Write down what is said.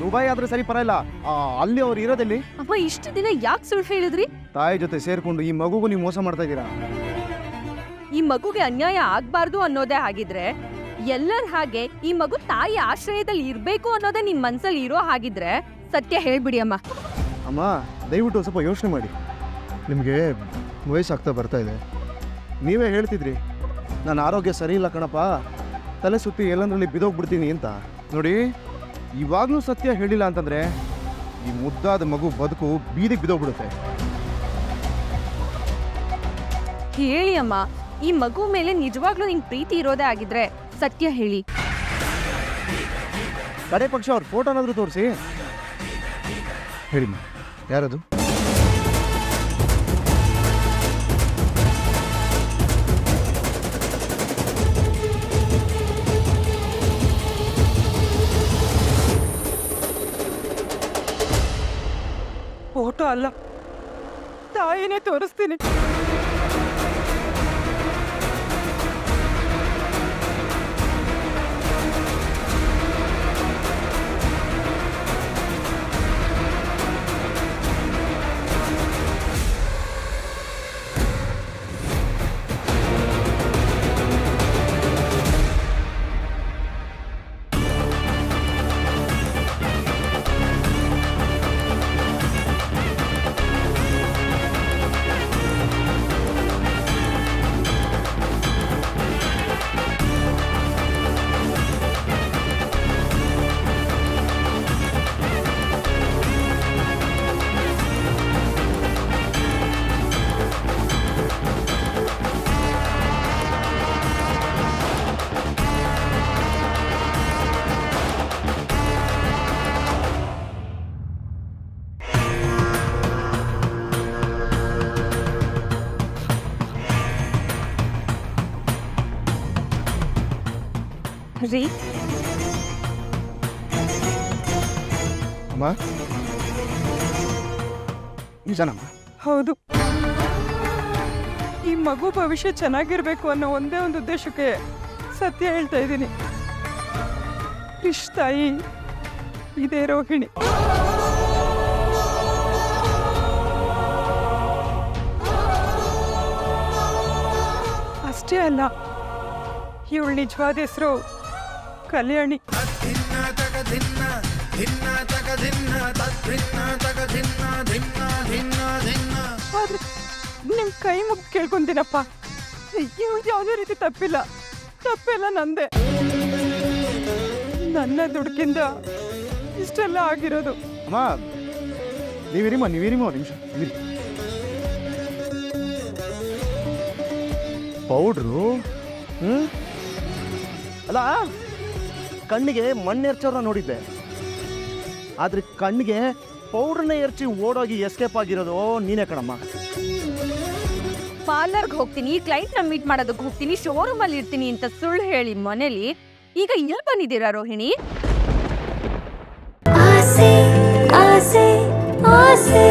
Dubai ಆದ್ರೆ ಸರಿ ಪರ ಇಲ್ಲ ಅಲ್ಲಿ ಅವ್ರು ಇರೋದಲ್ಲಿ. ಅಪ್ಪ ಇಷ್ಟು ದಿನ ಯಾಕೆ ಸುಳ್ಳು ಹೇಳಿದ್ರಿ? ತಾಯಿ ಜೊತೆ ಸೇರ್ಕೊಂಡು ಈ ಮಗುಗೂ ನೀವು ಮೋಸ ಮಾಡ್ತಾ ಇದ್ದೀರಾ? ಈ ಮಗುಗೆ ಅನ್ಯಾಯ ಆಗ್ಬಾರ್ದು ಅನ್ನೋದೇ ಆಗಿದ್ರೆ ಎಲ್ಲರ ಹಾಗೆ ಈ ಮಗು ತಾಯಿ ಆಶ್ರಯದಲ್ಲಿ ಇರ್ಬೇಕು ಅನ್ನೋದೇ ನಿಮ್ ಮನ್ಸಲ್ಲಿ ಇರೋ ಹಾಗಿದ್ರೆ ಸತ್ಯ ಹೇಳ್ಬಿಡಿ ಅಮ್ಮ. ಅಮ್ಮ ದಯವಿಟ್ಟು ಸ್ವಲ್ಪ ಯೋಚನೆ ಮಾಡಿ. ನಿಮಗೆ ವಯಸ್ಸಾಗ್ತಾ ಬರ್ತಾ ಇದೆ. ನೀವೇ ಹೇಳ್ತಿದ್ರಿ ನನ್ನ ಆರೋಗ್ಯ ಸರಿ ಇಲ್ಲ ಕಣಪ್ಪ. ತಲೆ ಸುತ್ತಿ ಎಲ್ಲಂದ್ರಲ್ಲಿ ಬಿದೋಗ್ಬಿಡ್ತೀನಿ ಅಂತ. ನೋಡಿ ಇವಾಗಲೂ ಸತ್ಯ ಹೇಳಿಲ್ಲ ಅಂತಂದ್ರೆ ಈ ಮುದ್ದಾದ ಮಗು ಬದುಕು ಬೀದಿಗೆ ಬಿದೋಗ್ಬಿಡುತ್ತೆ ಹೇಳಿ ಅಮ್ಮ ಈ ಮಗು ಮೇಲೆ ನಿಜವಾಗ್ಲೂ ನಿಂಗ್ ಪ್ರೀತಿ ಇರೋದೇ ಆಗಿದ್ರೆ ಸತ್ಯ ಹೇಳಿ. ಕಡೆ ಪಕ್ಷ ಅವ್ರ ಫೋಟೋನಾದ್ರೂ ತೋರಿಸಿ. ಹೇಳಿ ಯಾರದು? ಫೋಟೋ ಅಲ್ಲ. ತಾಯಿನೇ ತೋರಿಸ್ತೀನಿ. ರೀ? ಅಮ್ಮ? ನಿಜನಮ್ಮ? ಹೌದು. ಈ ಮಗು ಭವಿಷ್ಯ ಚೆನ್ನಾಗಿರ್ಬೇಕು ಅನ್ನೋ ಒಂದೇ ಒಂದು ಉದ್ದೇಶಕ್ಕೆ ಸತ್ಯ ಹೇಳ್ತಾ ಇದ್ದೀನಿ. ಕ್ರಿಶ್ ತಾಯಿ ಇದೇ ರೋಹಿಣಿ. ಅಷ್ಟೇ ಅಲ್ಲ ಇವಳು ನಿಜವಾದ ಹೆಸರು ಕಲ್ಯಾಣಿ. ಆದ್ರೆ ನಿಮ್ ಕೈ ಮುಗ್ದು ಕೇಳ್ಕೊಂತೀನಪ್ಪ. ಅಯ್ಯೋ, ಯಾವುದೇ ರೀತಿ ತಪ್ಪಿಲ್ಲ. ತಪ್ಪಿಲ್ಲ ನಂದೆ. ನನ್ನ ದುಡ್ಕಿಂದ ಇಷ್ಟೆಲ್ಲ ಆಗಿರೋದು. ಅಮ್ಮ ನೀವಿರಿಮ್ಮ ನೀವಿರಿಮ್ಮ ನಿಮಿಷ ಪೌಡ್ರು? ಹ್ಞೂ ಅಲ್ಲ ಕಣ್ಣಿಗೆ ಮಣ್ಣೆರ್ಚೋರ್ನ ನೋಡಿದ್ದೆ. ಆದ್ರೆ ಕಣ್ಣಿಗೆ ಪೌಡ್ರನ್ನ ಎರಚಿ ಓಡೋಗಿ ಎಸ್ಕೇಪ್ ಆಗಿರೋದು ನೀನೇ ಕಣಮ್ಮ. ಪಾರ್ಲರ್ಗೆ ಹೋಗ್ತೀನಿ ಕ್ಲೈಂಟ್ನ ಮೀಟ್ ಮಾಡೋದಕ್ಕೆ ಹೋಗ್ತೀನಿ ಶೋರೂಮ್ ಅಲ್ಲಿ ಇರ್ತೀನಿ ಅಂತ ಸುಳ್ಳು ಹೇಳಿ ಮನೇಲಿ ಈಗ ಎಲ್ಲಿ ಬಂದಿದ್ದೀರಾ ರೋಹಿಣಿ? ಆಸೆ ಆಸೆ ಆಸೆ.